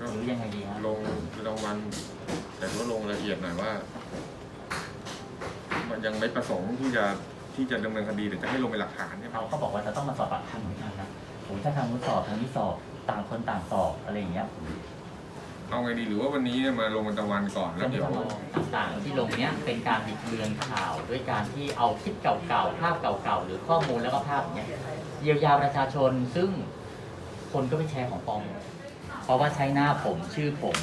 ก็หรือยังไงดีฮะลงรางวัลแต่ว่าลงรายละเอียดหน่อยว่ามันยังไม่ประสงค์ที่จะที่จะดำเนินคดีแต่จะให้ลงเป็นหลักฐานใช่ไหม เขาก็บอกว่าจะต้องมาสอบปากคำเหมือนกันนะผมถ้าทางนู้นสอบทางนี้สอบต่างคนต่างสอบอะไรอย่างเงี้ยผมเอาไงดีหรือว่าวันนี้เนี่ยมาลงบันทึกวันก่อนแล้วเดี๋ยว ต่างๆที่ลงเนี้ยเป็นการบิดเบือนข่าวด้วยการที่เอาคลิปเก่าๆภาพเก่าๆหรือข้อมูลแล้วก็ภาพอย่างเงี้ยเยียวยาประชาชนซึ่งคนก็ไปแชร์ของปลอมเพ ราะว่าใช้หน้าผมชื่อผม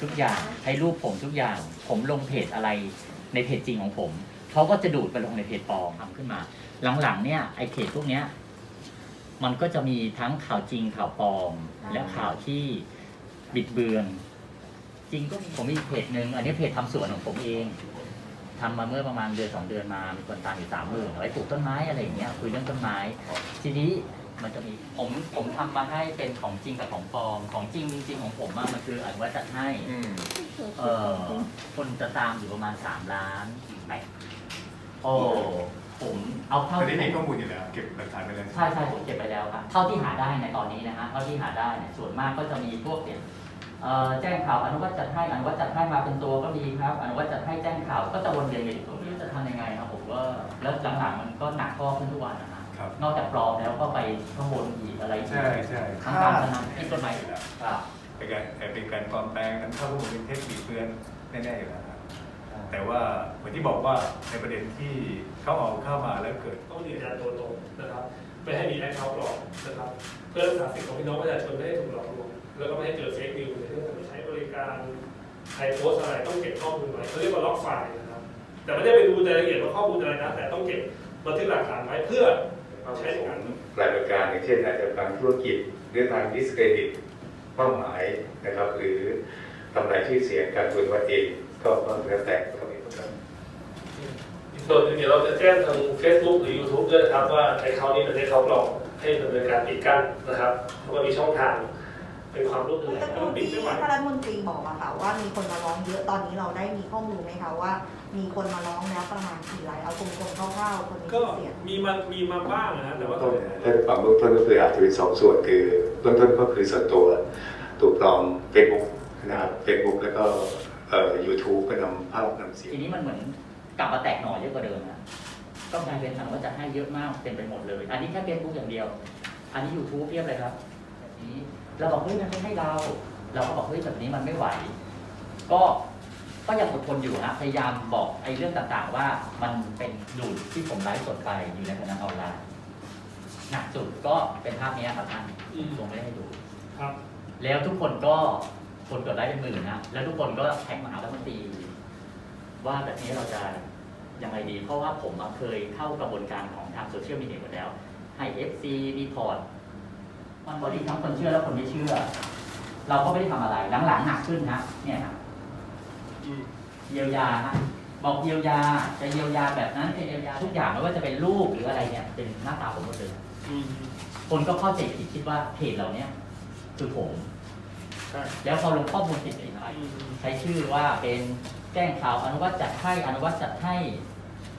ทุกอย่างใช้รูปผมทุกอย่าง ผมลงเพจอะไรในเพจจริงของผมเขาก็จะดูดไปลงในเพจปลอมทำขึ้นมา หลังๆเนี่ยไอเพจพวกเนี้ยมันก็จะมีทั้งข่าวจริงข่าวปลอม และข่าวที่บิดเบือน จริงก็มีผมมีเพจหนึ่งอันนี้เพจทำสวนของผมเองทำมาเมื่อประมาณเดือนสองเดือนมามีคนตามอยู่สามหมื่นเอาไว้ปลูกต้นไม้อะไรอย่างเงี้ยคุยเรื่องต้นไม้ ทีนี้ มันจะมีผมผมทำมาให้เป็นของจริงกับของปลอมของจริงจริงๆของผมอะมันคืออันว่าจัดให้ อืม เออคนจะตามอยู่ประมาณสามล้านแปดโอ้ผมเอาเข้าตอนนี้ที่มีข้อมูลอยู่แล้วเก็บหลักฐานไปแล้วใช่ใช่ผมเก็บไปแล้วครับเท่าที่หาได้ในตอนนี้นะฮะเท่าที่หาได้เนี่ยส่วนมากก็จะมีพวกเนี่ยเอ่อแจ้งข่าวอนุวัตจัดให้อนุวัตจัดให้มาเป็นตัวก็มีครับ อนุวัตจัดให้แจ้งข่าวก็จะวนเวียนอยู่ผมไม่รู้จะทำยังไงครับผมก็แล้วหลังๆมันก็หนักข้อขึ้นทุกวันนะฮะ ครับ นอกจากปลอมแล้วก็ไปข้างบนอีกอะไรอีกใช่ใช่ทางการพนันที่ต้นไม้ครับเป็นการเป็นการปลอมแปลงนั้นเข้าข้อมูลเป็นเท็จบิดเบือนแน่ๆอยู่แล้วครับแต่ว่าเหมือนที่บอกว่าในประเด็นที่เขาเอาเข้ามาแล้วเกิดต้องยืนยันตัวตนนะครับไม่ให้มีแอคเคาท์หลอกนะครับ เพื่อรักษาสิทธิของพี่น้องประชาชนไม่ให้ถูกหลอกลวงแล้วก็ไม่ให้เกิดเฟกนิวในเรื่องการใช้บริการใครโพสต์อะไรต้องเก็บข้อมูลไว้เขาเรียกว่าล็อกไฟล์นะครับ แต่ไม่ได้ไปดูรายละเอียดว่าข้อมูลอะไรนะแต่ต้องเก็บบันทึกหลักฐานไว้เพื่อ ใช้ในกายประการ อย่างเช่นอาจจะทางธุรกิจหรือทางดิสเครดิตเป้าหมายนะครับ หรือทำลายชื่อเสียงการตัวว่าเองก็ก็แล้วแต่ก็มีครับอีกส่วนหนึ่งเดี๋ยวเราจะแจ้งทาง Facebook หรือ YouTube ด้วยนะครับว่าไอ้เขานี่เป็นไอ้เขาปลอมให้ดำเนินการปิดกั้นนะครับเพราะว่ามีช่องทาง เป็นความร่วมมืเมื่ออสักคมัรู่นปิดที่ไม่ไหวท่านรัฐมนตรีบอกอะค่ะว่ามีคนมาร้องเยอะตอนนี้เราได้มีข้อมูลไหมคะว่า มีคนมาร้องแล้วประมาณกี่รายเอากลมๆคร่าวๆคนมีก็ชื่อเสียงมีมันมีมาบ้างนะฮะแต่ว่าต้นถ้าฟังเบื้องต้นก็คืออาจจะเป็นสองส่วนคือเบื้องต้นก็คือส่วนตัวตัวปลอมเฟซบุ๊กนะครับเฟซบุ๊กแล้วก็เอ่อยูทูบก็นำภาพนำเสียงทีนี้มันเหมือนกลับมาแตกหน่อเยอะกว่าเดิมนะก็กลายเป็นอนุวัตจัดให้เยอะมากเต็มไปหมดเลย อันนี้แค่เฟซบุ๊กอย่างเดียว อันนี้ยูทูบเพียบเลยครับอั นนี้เราบอกเฮ้ยมันไม่ให้เรา เราก็บอกเฮ้ยแบบนี้มันไม่ไหว ก็ก็ยังอดทนอยู่ฮะพยายามบอกไอ้เรื่องต่างๆ ว่ามันเป็นดูดที่ผมไลฟ์สดไปอยู่ในพนันออนไลน์หนักสุดก็เป็นภาพนี้ครับท่านอืมลงไม่ให้ดู ครับ แล้วทุกคนก็คนกดไลค์เป็นหมื่นนะแล้วทุกคนก็แท็กมาหารัฐมนตรีว่าแบบนี้เราจะยังไงดี เพราะว่าผมอะเคยเข้ากระบวนการของทางโซเชียลมีเดียหมดแล้ว ให้ FC รีพอร์ต มันบริทั้งคนเชื่อและคนไม่เชื่อ เราก็ไม่ได้ทำอะไรหลังๆหนักขึ้นฮะเนี่ยครับอืมเยียวยาฮะบอกเยียวยาจะเยียวยาแบบนั้นจะเยียวยาทุกอย่างไม่ว่าจะเป็นลูกหรืออะไรเนี่ย เป็นหน้าตาผมหมดเลยอืมคนก็เข้าใจผิดคิดว่าเพจเราเนี่ยคือผมใช่แล้วพอลงข้อมูลผิดอีกหน่อยอืมใช้ชื่อว่าเป็นแจ้งข่าวอนุวัตจัดให้อนุวัตจัดให้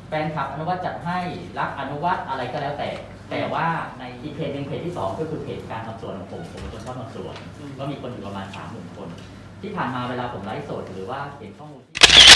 แฟนคลับอนุวัตจัดให้รักอนุวัตอะไรก็แล้วแต่ แต่ว่าในอีกเพจหนึ่งเพจที่สองก็คือเพจการทำสวนของผมผมเป็นคนชอบทำสวน ก็มีคนอยู่ประมาณสามหมื่นคน ที่ผ่านมาเวลาผมไลฟ์สดหรือว่าเห็นข้อมูลที่